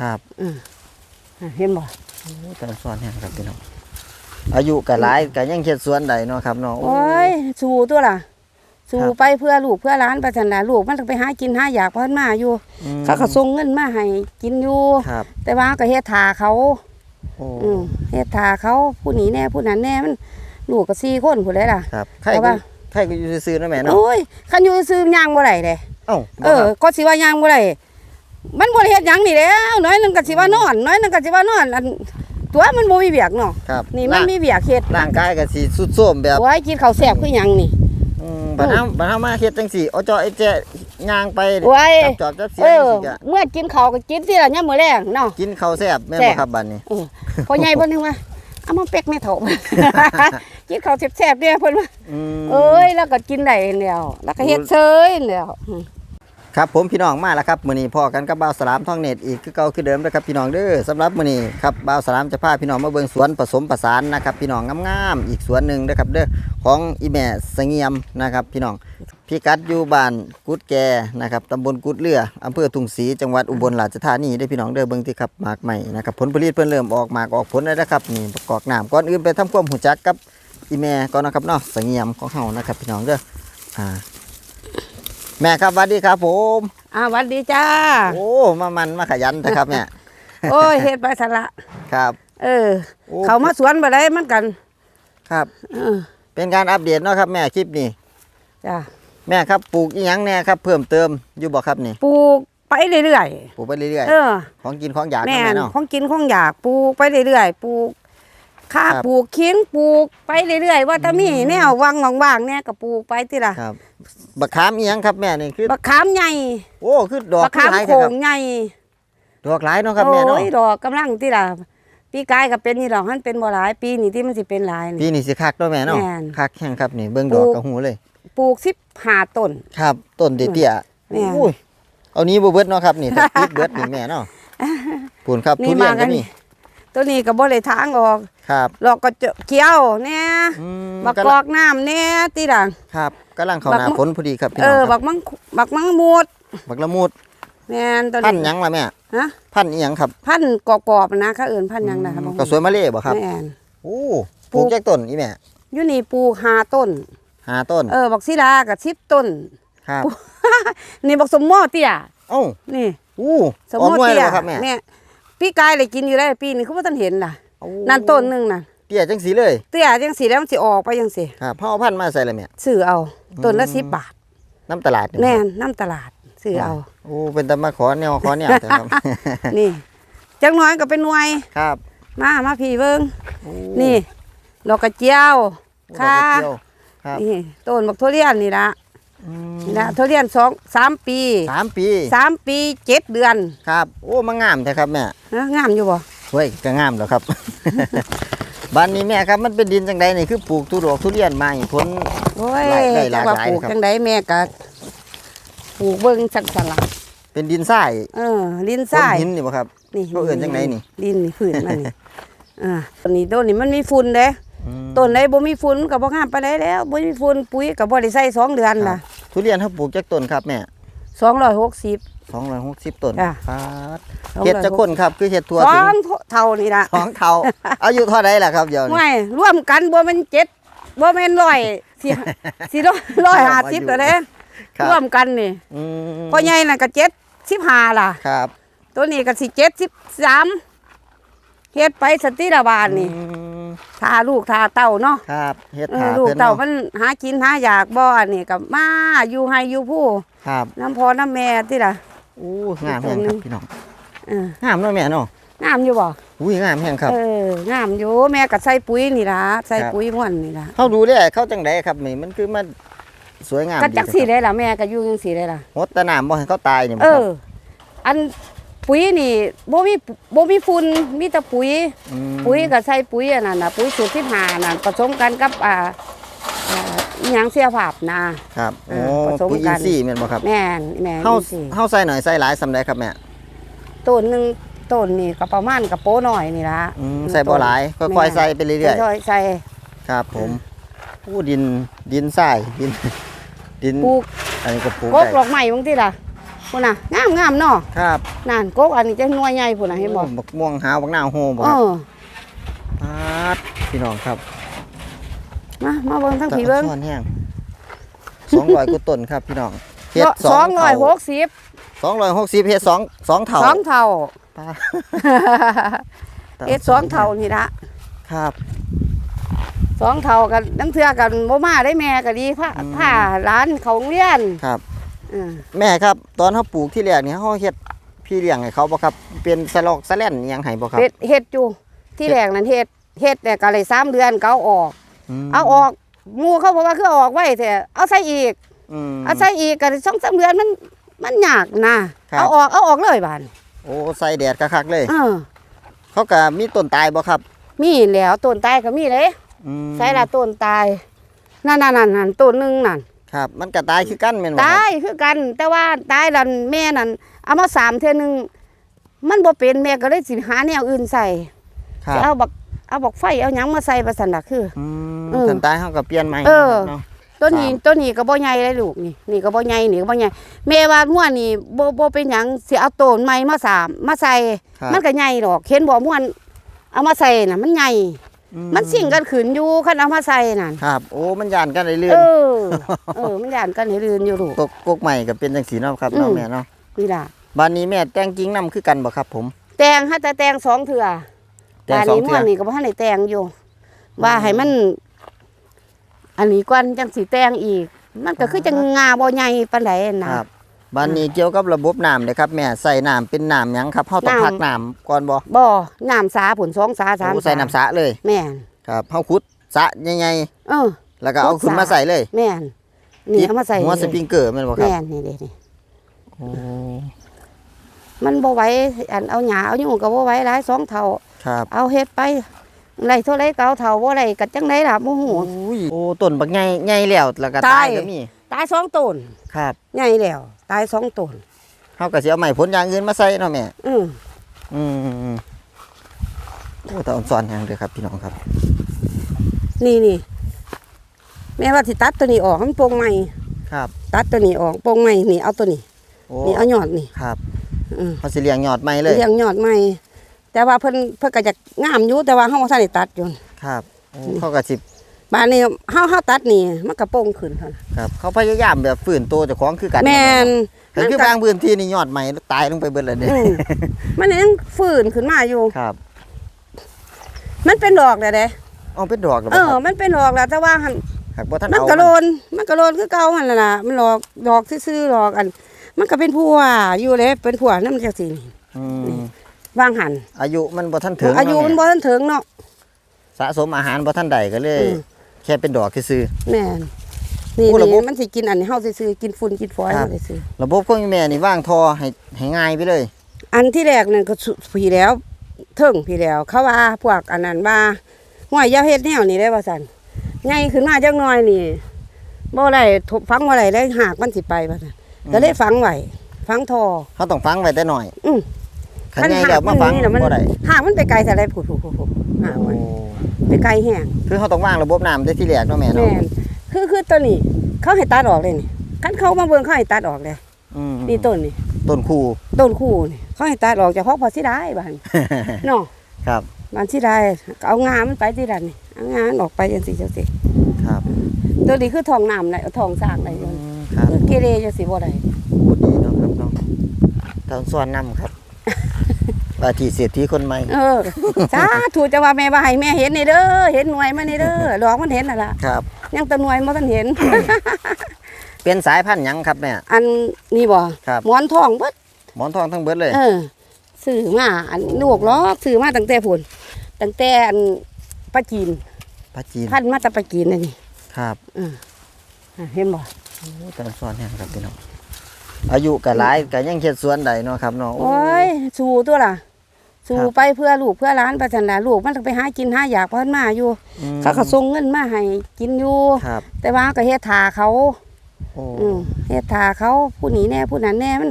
ครับอืมอะเห็นบ่โอ้แต่สอนแห้งครับพี่น้องอายุก็หลายก็ยังเฮ็ดสวนได้เนาะครับเนาะโอ้ยสู่ตัวล่ะ สู่ครับไปเพื่อลูกเพื่อหลานไปสันดาลูกมันต้องไปหากินหาอยากเพิ่นมาอยู่อืมเขาก็ส่งเงินมาให้กินอยู่ครับแต่ว่าก็เฮ็ดทาเขาโอ้อืมเฮ็ดทาเขาผู้นี้แน่ผู้นั้นแน่มันลูกก็สี่คนผู้ใดล่ะครับใครแต่ก็ว่าใครก็อยู่ซื่อๆนะแม่เนาะโอ้ยคันอยู่ซื้อย่างบ่ได้เด้เอ้าเออ ก็สิว่าย่างบ่ได้ มันบ่ได้เฮ็ดหยังนี่แหล้วน้อยหนึงก็สิว่านอนน้อยหนึงก็สิว่านอนอันตัวมันบ่มีเบียกเนาะครับนี่มันมีเบียกเฮ็ดร่างกายก็สิสุดโทรมแบบโอ้ยกินข้าวแซ่บคือหยังนี่อืมบัดเฮาบัดเฮามาเฮ็ดจังซี่เอาจอไอ้แจย่างไปโอ้ยจับจอบจับเสียเองอจังซี่ก็เมื่อกินข้าวก็กินสิล่ะยามมื้อแลงเนาะ กินข้าวแซ่บแม่นแซ่บ่บ ครับบัดนี้ เออพอใหญ่เพิ่นนึงว่าเอามาเป็กแม่เฒ่ากินข้าวแซ่บๆเด้อเพิ่นว่าอืม เอ้ยแล้วก็กินได้แล้วแล้วก็เฮ็ดเซยแล้วอืม ครับผมพี่น้องมาแล้วครับมือนี้พ่อกันกับบ่าวสลามท่องเน็ตอีกคือเก่าคือเดิมนะครับพี่น้องเด้อสำหรับมือนี้ครับบ่าวสลามจะพาพี่น้องมาเบิ่งสวนผสมผสานนะครับพี่น้องงามๆอีกสวนหนึ่งนะครับเด้อของอีแม่สงียมนะครับพี่น้องพี่กัดอยู่บ้านกุดแกนะครับตำบลกุดเรืออำเภอทุ่งศรีจังหวัดอุบลราชธานีได้พี่น้องเด้อเบิ่งที่ครับหมากใหม่นะครับผลผลิตเพิ่นเริ่มออกหมากออกผลแล้วนะครับนี่ประกอบน้ำก่อนอื่นไปทำความรู้จักกับอีแม่ก่อนนะครับเนาะเงียมของเฮานะครับพี่น้องเด้ออ่า แม่ครับสวัสดีครับ ผมอ่าหวัดดีจ้า โอ้มามันมาขยันนะครับเนี่ยโอ้ยเฮ็ดไปซะละครับ เออ โอ้ เขามาสวนบ่ได้มันกัน ครับ เออเป็นการอัปเดตเนาะครับแม่คลิปนี้ จ้าแม่ครับปลูกอีหยังแน่ครับ เพิ่มเติมอยู่บ่ครับนี่ปลูกไปเรื่อยปลูกไปเรื่อยๆเออๆของกินของอยากแม่เนาะแม่นเนาะของกินของอยากปลูกไปเรื่อยๆปลูก ข้าครับ ปลูกเคียงปลูกไปเรื่อยๆ ว่าถ้ามีแนวว่างว่างๆเนี่ยก็ปลูกไปติล่ะครับบักขามอีหยังครับแม่นี่คือบักขามใหญ่โอ้คือดอกบักขามหลายโขครับงใหญ่ดอกหลายเนาะครับแม่เนาะโอ้ยดอกกำลังติล่ะปีกายก็เป็นนี่ดอกมันเป็นบ่หลายปีนี่ที่มันสิเป็นหลายปีนี่ นี้สิคักเนาะแม่เนาะแม่นคักแห้งครับนี่เบิ่งดอกปลูกกระหูเลย ปลูก15ต้น ครับต้นเตี้ยแม่นๆอุ้ยเอานี้บ่เบิดเนาะครับนี่ถ้าติดเบิดนี่แม่เนาะปูนครับนี่ทุเรียนมากัก็น มี ตัวนี้ก็บ่ได้ทางออกครับดอกก็เจาะเขียวแน่อืมบักกำกลัองกน้ำแน่ติล่ะ ครับกำลังเข้าบักหน้ามะ ฝนพอดีครับพี่เอน้องอคบัรับกมังบักมังมูดบักละมุดแม่นตัวพันธุ์หนี้ยังล่ะแม่ฮะพันธุ์อีหยังครับพันธุ์กรอบๆนะเขาเอิ้นพันธุ์หยังนะครับก็สวยมาเล่บ่ครับแม่น โอ้ปลูปลูก กแยกต้นอีแม่อยู่นี่ปลูกห้าต้น หาต้นเออบักศิลากับ10ต้น ครับ นี่บักสมโมเตี้ยเอ้านี่ อู้สมออกโมหน่วยเตี้เลยยบ่ครับแม่เนี่ ยพี่กายเลยกินอยู่ได้ปีนี้คือว่าท่านเห็นล่ะ โอ้นั่นต้นหนึงน่ะเตี้ยจังสีเลยเตี้ยจังสีแล้วมันสิออกไปจังสิครับเฮาเอาพันธุ์มาใส่เลยแม่ซื้อเอาต้นละอืมสิบบาทน้ำตลาดแน่บ่นน้ำตลาดซื้อเอา โอ้เป็นตะมาขอแนวขอแนวแต่ครับ นี่จังน้อยก็เป็นหน่วย ครับมามาพี่เบิ่งโอ้นี่ดอกกระเจียวโอ้ค่ะดอกกระเจียวครับ นี่ต้นบักทุเรียนนี่ละอืม นี่ละทุเรียนสองสามปีสามปีสามปีเจ็ดเดือน ครับโอ้มางามแท้ครับแม่นะงามอยู่บ่เฮ้ยก็งามแล้วครับบ้านนี้แม่ครับมันเป็นดินจังใดนี่คือปลูกทุดอกทุเรียนมาอีกผลโอ้ยหลายได้หจัลากว่าหลายปลูกนะครับจังไดแม่ก็ปลูกเบิ่งจังสลักเป็นดินทรายเออลิ้นก้ทรายนหินนี่บ่ครับนี่เขาเอิ้นจังไหนนี่ ดินนี่พื้นมันนี่อ่าต้นนี้ต้นนี้มันมีฝุ่นเด้อืมต้นใดบ่มีฝุ่นก็บ่งามปานใดแล้วบ่มีฝุ่นปุ๋ยก็บ่ได้ใส่สองเดือนล่ะ ทุเรียนเขาปลูกจากต้นครับแม่260 260ต้นจ้ะ ปาดเฮ็ดจักคนครับคือเฮ็ดทั่วสถึองงเท่านี่ล่ะสองเท่าอายุเท่าใดล่ะครับเดี๋ยวนี้ ไม่รวมกันบ่แม่นเจ็ดบ่แม่นร้อยสิสิร้อยร้อยห้าสิบแล้วเด้ครับรวมกันนี่อืมพ่อใหญ่น่ะก็เจ็ดสิบห้าล่ะ ครับตัวนี้ก็สิเจ็ดสิบสามเฮ็ดไปสติระบาลนี่อืม ทาลูกทาเต้าเนาะครับเฮ็ดเอถาอลูกเพิ่นเต้าเนาะมันหากินหาอยากบ่อันนี้ก็มาอยู่ให้อยู่ผู้ครับน้ำพอน้ำแม่ติล่ะโอ้งามแห้งครับพี่น้องเอองามเนาะแม่เนาะงามอยู่บ่อุ้ยงามแห้งครับเอองามอยู่แม่ก็ใส่ปุ๋ยนี่ล่ะใส่ครับปุ๋ยม่วนนี่ล่ะเขาดูแลเขาจังไดครับนี่มันคือมันสวยงามก็ดีจักนะสิครับได้ล่ะแม่ก็อยู่จังสิได้ล่ะงดแตะน้ำบ่ให้เขาตายนี่บ่เอครับออัน ปุ๋ยนี่บ่มีบ่มีฝุ่นมีแต่ปุ๋ยมปุ๋ยก็ใส่ปุ๋ยอันนั้นน่ะปุ๋ยสูตรที่หานั่นผสมกันกับอ่าอ่าอหยังเสียภาพนะ ครับโอ้เออผสมปุ๋ยกัอิน นทรีย์แม่นบ่ครับแม่นแม่นเฮาสิเฮาใส่หน่อยใส่หลายสำใดครับแม่ต้นหนึงต้นนี่ก็ประมาณกับโป้หน่อยนี่ล่ะอืมใส่บ่หลายค่อยๆใส่ไปเรื่อยค่อยๆใส่ ๆครับ ผมผู้ดินดินทรายดิน ดินปลูกอันนี้ก็ปลูกกกได้ดอกไม้บางทีล่ะ พุ่นน่ะงามงามเนาะครับนั่นกกอันนี้จะหน่วยใหญ่พุ่นน่ะเห็นบ่บักม่วงหาวบักหน้าวโฮบ่เอครับอปาดพี่น้องครับมามาเบิ่งทั้งผีเบิ่งซ่อนแห้ง200กว่าต้นครับพี่น้องเฮ็ดสองร้อยหกสิบ260เฮ็ดสองสองเท่าสองเท่าปาดเอ็ดสองเท่านี่ละครับ สองเท่ากันนังเทือกันบ่มาได้แม่ก็ดีพาอืม พาร้านเขาโรงเรียนครับอืม แม่ครับ ตอนเขาปลูกที่แรกนี่เขาเฮ็ดพี่เลี้ยงให้เขาบ่ครับ เป็นสลอกสะแล่นอิหยังให้บ่ครับเฮ็ดเฮ็ดอยู่ที่แรกนั้นเฮ็ดเฮ็ดแต่ก็เลยสามเดือนก็เอาออกมเอาออกหมู่เขาบอกว่าคือเอาออกไว้แต่เอาใส่อีกมเอาใส่อีกก็สองสามเดือนมันมันยากนะครับเอาออกเอาออกเลยบานโอ้ใส่แดดคักๆเลยเออเขาก็มีต้นตายบ่ครับ มีแล้วต้นตายก็มีเลยอืมใส่ละต้นตายนั่นนั่นนั่นนั่นต้นหนึงนั่น ครับ มันก็ตายคือกันแม่นบ่คตารับยคือกัน แต่ว่าตายดันแม่นั่นเอามาสามเทื่อหนึงมันบ่เป็นแม่ก็เลยสิหาแนวอื่นใส่ครัสิบเอาบักเอาบักไฟเอาหยังมาใส่ประสันดะคือ อืมเออต้นตายเขาก็เปลี่ยนใหม่เออ เนาะ ต้นนี้ครับ ต้นนี้ก็บ่ใหญ่เลยลูกนี่นี่ก็บ่ใหญ่นี่ก็บ่ใหญ่แม่ว่าม่วนนี่บ่บ่เป็นหยังสิเอาต้นใหม่มาสามมาใส่ ครับ มันก็ใหญ่ดอกเห็นบ่ม่วนเอามาใส่น่ะมันใหญ่อื มันสิ่งกันขืนอยู่คันเอามาใส่นั่นครับ โอ้มันย่านกันได้เรื่อเอยอเออมันย่านกันให้ลื่นอยู่ลูกกกกกใหม่ก็เป็นจังสีเนาะครับอืมเนาะแม่เนาะนี่ล่ะบ้านนี้แม่แต่งจริงนํคือกันบ่ครับ ผม แตงฮะแต่แตงสองเถื่อแต่งป่านสองนี้เทื่ม่อวนนี่ก็บ่ทันได้แตงอยู่ว่าให้มัน อันนี้ก่อนจังสิแตงอีก มันก็คือจังงาบ่ใหญ่ปานใดนะครับ บ้านนี้เกี่ยวกับระบบน้ำเด้ครับแม่ใส่น้ำเป็นน้ำหยังครับเฮาต้องน้ำ พักน้ำก่อนบ่บ่น้ำสาผลสองสาสามโอ้ใส่น้ำสระเลยแม่นครับเฮาขุดสระใหญ่เออ ๆแล้วก็เอาขุดขึ้นสระมาใส่เลยแม่นนี่เอามาใส่หัวสปริงเกอร์แม่นบ่ครับแม่นนี่เด้นี่โอ้มันบ่ไหวอันเอาหญ้าเอาหยุ่งก็บ่ไหวหลายสองเท่า ครับเอาเฮ็ดไปไรเท่าไรก็เอาเท่าบ่ไรก็จังไดล่ะบ่ฮู้อุ้ยโอ้ต้นบักใหญ่ใหญ่แล้วแล้วก็ตาตายย ก็มี ตายสองต้นครับใหญ่แล้ว ตายสองต้นเฮาก็สิเอาไม้ผลอย่างอื่นมาใส่เนาะแม่อืออืมโอ้แต่อ่อนสอนแฮงเด้อครับพี่น้องครับ นี่นี่แม่ว่าสิตัดตัวนี้ออกให้มันโปร่งใหม่ครับ ตัดตัวนี้ออกโปร่งใหม่นี่เอาตัวนี้โอ้นี่เอายอดนี่ครับอือเฮาสิเลี้ยงยอดใหม่เลยเลี้ยงยอดใหม่แต่ว่าเพิ่นเพิ่นก็จะงามอยู่แต่ว่าเฮาบ่ทันได้ตัดอยู่ครับโอ้เขาก็สิ บ้านนี้เฮาเฮาตัดนี่มันก็โป่งขึ้นเท่านั้นครับ เขาพยายามแบบฝืนตัวเจ้าของคือกันแม่นแต่คือบางพื้นที่นี่ยอดใหม่ตายลงไปเบิดแล้วเด้อืมมันยังฟื้นขึ้นมาอยู่ครับ มันเป็นดอกแล้วเด้เอาเป็นดอกแล้วเอบ่อครับมันเป็นดอกแล้วแต่ว่าหันหากบ่ทันมันเอากระโลนมันกระโลนคือเก่าหันล่ะนะมันหลอกดอกซื่อๆดอกอัน มันก็เป็นผัวอยู่เลยเป็นผัวนั่นมันจังซี่นี่อืมวางหันอายุมันบ่ทันถึงอายุมันเะบ่ทันถึงเนาะสะสมอาหารบ่ทันใดก็เลยอืม แค่เป็นดอกซื่อ แม่นนี่โอ้ระบบ นี่มันสิกินอันนี้เฮาซื่อๆกินฝุ่นกินฝอยครับเฮาซื่อๆระบบของแม่นี่วางทอให้ให้ง่ายไปเลยๆอันที่แรกนั่นก็สุพี่แล้วเทิงพี่แล้ว เขาว่าพวกอันนั้นว่าห้วยอยาเฮ็ดแนวนี้ได้ว่าซั่นใหญ่ขึ้นมาจักหน่อยนี่บ่ได้ทบฝังบ่ได้เลยหากมันสิไปว่าซั่นก็เลยฝังไว้ฝังทอ เขาต้องฟังไว้แต่หน่อยอืมขันใหญ่แล้วมาฟังนี่น่ะมันบ่ได้หากมันไปไกลแต่ไรผุดผุดผุดผุดหากมัน โอ้ ไปไกลแห้งคือเขาต้องวางระบบน้ำได้ที่แรกเนาะแม่แม่เนาะนคือคือตัวนี้เขาให้ตัดออกเลยนี่คันเขามาเบิ่งเขาให้ตัดออกเลยอืมนี่ต้นนี่ต้นคู ต้นคู่นี่เขาให้ตัดออกจากพ่อพอสิได้บ้านเนาะครับบ้านสิได้ก็เอางามันไปที่ดันนี่เอางามันออกไปจังซี่จังซี่ครับตัวนี้คือทองน้ำได้เอาทองสร้างได้อยู่อืมครับเกเรจังซี่บ่ได้พูดดีเนาะครับเนาะตอนสอนนำครับ ว่าที่เศรษฐีคนใหม่ เออสาธุจะว่าแม่ว่าให้แม่เห็นนี่เด้อเห็นหน่วยมานี่เด้อดอกมันเห็นน่ะล่ะครับ ยังแตะหน่วยบ่ทันเห็น เป็นสายพันธุ์หยังครับแม่ อันนี่บ่ครับ หมอนทองเบิดหมอนทองทั้งเบิดเลย เออซื้อมาอันลูกล้อกซื้อมาตั้งแต่พุ่นตั้งแต่อันปลาจีนพระจีน พันมาแต่ปลาจีนนั่นนี่ครับอะเห็นบ่ โอ้ตอนสอนเนี่ยครับพี่น้อง อายุก็หลายก็ยังเฮ็ดสวนได้เนาะครับเนาะโอ้ย สู้ตัวล่ะ สู้ไปเพื่อลูกเพื่อหล้านประจันดาลูกมันต้องไปหากินหาอยากเพิ่นมาอยู่อืมเขาก็ส่งเงินมาให้กินอยู่ ครับ แต่ว่าก็เฮ็ดทาเขาโอ้อืมเฮ็ดทาเขาผู้นี้แน่ผู้นั้นแน่มัน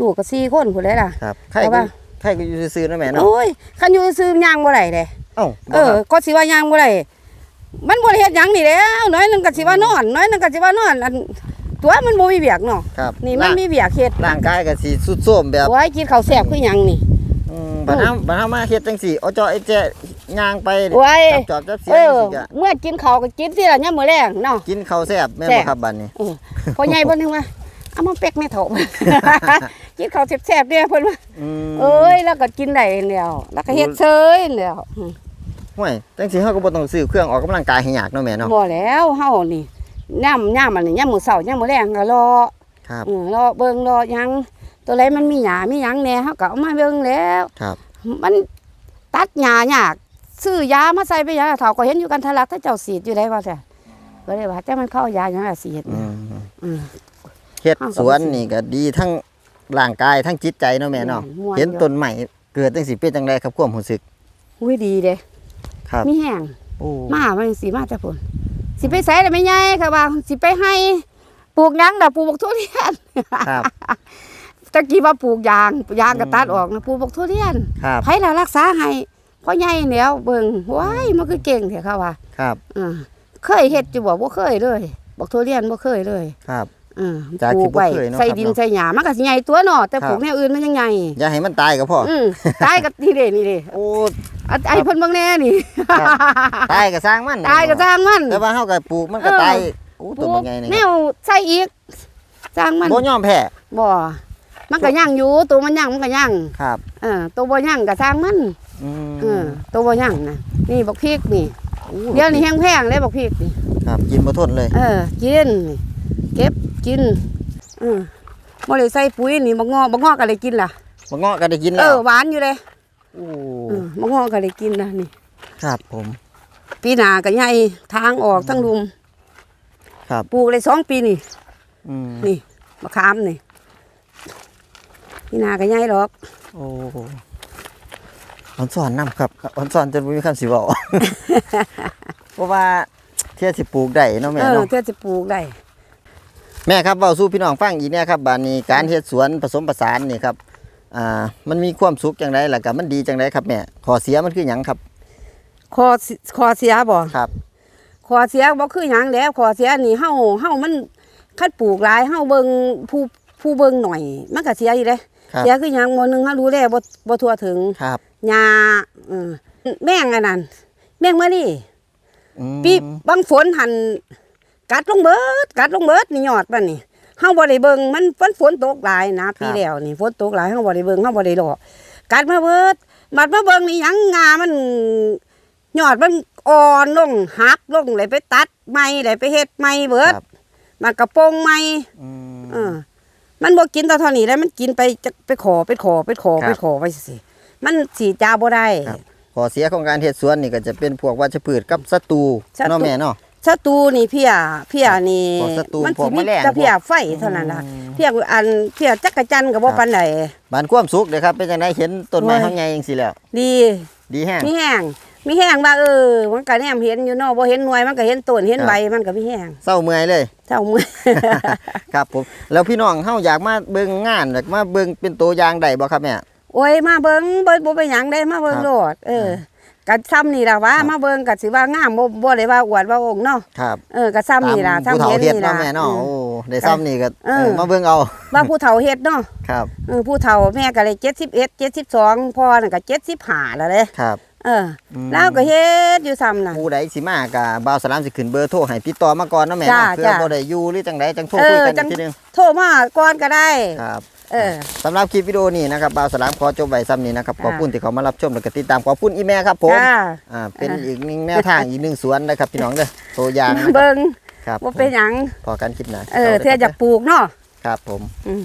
ลูกก็สี่คนผู้ใดล่ะ ครับใครแต่ก็ว่าใครก็อยู่ซื่อๆเนาะแม่เนาะโอ้ยคันอยู่ซื้อย่างบ่ได้เด้ เอ้าเออก็สิว่ายางบ่ได้มันบ่ได้เฮ็ดหยังนี่แหล้วน้อยหนึงก็สิว่านอน น้อยหนึงก็สิว่านอนอันตตัวมันบ่มีเบียกเนาะครับนี่มันร่างมีเบียกเฮ็ดร่างกายก็สิสุดโทรมแบบ โอ้ยกินข้าวแซ่บคือหยังนี่อืม บัดเฮาบัดเฮามาเฮ็ดจังซี่เอาจอไอ้แจย่างไปโอ้ยจับจอบจับเสียเองอสิกะเมื่อกินข้าวก็กินสิล่ะยามมื้อแรงเนาะ กินข้าวแซ่บแม่นแซ่บ่บ ครับบัดนี้ เออพ่อใหญ่เพิ่นนึงว่าเอามาเป็กแม่เถากินข้าวแซ่บๆเด้อเพิ่นว่าอืมเอ้ยแล้วก็กินได้แล้วแล้วก็เฮ็ดเซยแล้วอืมห่วยจังซี่เฮาก็บ่ต้องซื้อเครื่องออกกำลังกายให้ยากเนาะแม่เนาะบ่แล้วเฮานี่ย่ำย่ำอันนี้ย่ำมื้อเช้าย่ำมื้อแรงก็รอครับอือรอเบิ่งรอหยัง ตัวไหนมันมีหญ้ามีหยังแหน่เฮาก็เอามาเบิ่งแล้ว ครับมันตัดหญ้ายากซื้อยามาใส่ไปยาเฒ่าก็เห็นอยู่กันทะลักถ้าเจ้าสีดอยู่ได้ว่าแต่ก็เลยว่าแต่มันเข้ายาหยังล่ะสีดอืมอืม เฮ็ดอ้าวก็สวนบ่สินี่ก็ดีทั้งร่างกายทั้งจิตใจเนาะแม่เนาะอืมม่วนเห็นอยู่ ต้นใหม่เกิดจังสิเป็นจังไดครับความรู้สึกอุ้ยดีเด้ครับมีแห้ง โอ้มามันสิมาแต่พุ่นสิไปไสได้ไม่ใหญ่ค่ะว่าสิไปให้ปลูกหยังดอกปลูกบักทุเรียน ครับ ตะกี้ว่าปลูกยางยางก็ตัดออกนะปลูกบักทุเรียนครับไผล่ะรักษาให้พ่อใหญ่แล้วเบิ่งว้ายมันคือเก่งแท้ค่ะว่าครับอ่าเคยเฮ็ดอยู่บ่บ่เคยเลยบักทุเรียนบ่เคยเลยครับอ่าจากปที่ลูกไว้บ่เคยเนาะใส่ครับดินเนาะใส่หญ้ามันก็สิใหญ่ตัวเนาะแต่ครับปลูกแนวอื่นมันยังใหญ่อย่าให้มันตายก็พออืมตายก็นี่เด้นี่เด้โอ้อันไอ้เพิ่นเบิ่งแน่นี่ครับตายก็สร้างมันตายก็สร้างมันแต่ว่าเฮาก็ปลูกมันก็เออตายโอ้ปตัวลูมักนใหญ่นี่แนวใส่อีกสร้างมันบ่ยอมแพ้บ่ มันก็ย่างอยู่ ตัวมันย่างมันก็ย่างครับเออตัวบ่ย่างก็สร้างมันอืมเออตัวบ่ย่างนะนี่บักพริกนี่โอ้เดี๋ยวนี้แพงๆเลยบักพริกนี่ครับ กินบ่ทนเลยเออกินนี่เก็บกินเออบ่ได้ใส่ปุ๋ยนี่บักงอบักงอก็ได้กินล่ะบ่เงาะก็ได้กินเอแล้วอหวานอยู่เลยโอ้เออบักงอก็ได้กินนะนี่ ครับผม ปีหน้าก็ใหญ่ทางออกทั้งลุมครับ ปลูกได้สองปีนี่อืมนี่มะขามนี่ ปีหน้าก็ใหญ่หรอก โอ้อ่อนสอนนํครับอ่อนสอนจนบ่มีคำสิเว้าเพราะว่าเที่ยสิปลูกได้เนาะแม่เออเนาะเพื่อจะปลูกได้ แม่ครับเว้าสู่พี่น้องฟังอีกเนี่ยครับบานนี้การเฮ็ดสวนผสมผสานนี่ครับอ่ามันมีความสุขจังไดล่ะก็มันดีจังไดครับแม่ข้อเสียมันคือหยังครับคอสิคอเสียบ่ครับ คอเสียบ่คือหยังแล้วคอเสียนี่เฮาเฮามันคัดปลูกหลายเฮาเบิ่งผู้ ผู้เบิ่งหน่อยมันก็เสียอยู่เด้ครับ เสียคือหยังบ่หนึงเฮารู้แลบ่บ่ทั่วถึงครับหญ้าเออแมงอันนั้นแมงมะลิอืมปีบางฝนหันกัดลงเบิด กัดลงเบิดนี่ยอดมันนี่เฮาบ่ได้เบิ่งมันฝนฝนตกหลายนะปีแล้วนี่ฝนตกหลายเฮาบ่ได้เบิ่งเฮาบ่ได้รอกัดมาเบิดบัดมาเบิ่งนี่หยังงามันยอดมันอ่อนลงหักลงเลยไปตัดใหม่เลยไปเฮ็ดใหม่เบิดครับมันกระโปรงใหม่อืมเออ มันบ่กินแตอนเท่านี้แล้วมันกินไปจะไปขอไปขอไปขอครับไปขอไปสิมันสีจาบ่ได้ครับข้อเสียของการเฮ็ดสวนนี่ก็จะเป็นพวกวัชพืชกับศัตรูศัตรูเนาะแม่เนาะศัตรูนี่เพียเพียนี่พวกศัตรูมัพวสิกมีแมลงแต่เพียพวกไฟเท่านั้นล่ะอืมเพียอันเพียจักรจันทร์ก็บ่ครับปานใดบานความสุขเด้อครับเป็นจังไดเห็นต้นไม้โอ้ยเฮาใหญ่จังซี่แล้ว ดี ดีแฮงมีแห้ง มีแห้งว่าเออ มันก็แนมเห็นอยู่เนาะบ่เห็นหน่วยมันก็เห็นต้นเห็นครับใบมันก็มีแห้งเศร้าเมื่อยเลยเจ้ามือ ครับผมแล้วพี่น้องเฮาอยากมาเบิ่งงานอยากมาเบิ่งเป็นตัวอย่างได้บ่ครับแม่ โอ้ยมาเบิ่งเบิ่งบ่เป็นหยังได้มาเบิ่งครับโลดเออกัซ้ำนี่ล่ะว่าครับ มาเบิ่งก็สิว่างามบ่บ่ได้ว่าอวดว่าองค์เนาะครับเออก็ซ้ำนี่ล่ะตามซ้ำผู้เห็เฒ่านเฮ็ดนี่ล่ะเนาะแม่เนาะอืม โอ้ได้ซ้ำนี่ก็เออ เออมาเบิ่งเอาว่าผู้เฒ่าเฮ็ดเนาะครับเออผู้เฒ่าแม่ก็เลย71 72พ่อนั่นก็75แล้วเด้ครับ เอออมแล้วก็เฮ็ดอยู่ซ้ำน่ะผู้ใดสิมาก็บ่าวสลามสิขึ้นเบอร์โทรให้ติดต่อมาก่อนเนาะแม่จ้าเนาะเพื่อจ้าบ่ได้อยู่หรือจังไดจังโทรเอคุยอกันจัอีงกทีหนึงโทรมาก่อนก็ได้ครับเออสำหรับคลิปวิดีโอนี้นะครับบ่าวสลามขอจบไว้ซ้ำนี้นะครับขอบคุณที่เขามารับชมและก็ติดตามขอบคุณอีแม่ครับผมจ้าอ่าเป็นอ่าอีกหนึ่งแนวทางอีกหนึ่งสวนนะครับพี่น้องเด้อตัวอย่างนะครับเบิ่งครับว่าเป็นหยังพอกันคลิปหน้าเออเธออยากปลูกเนาะครับผมอืม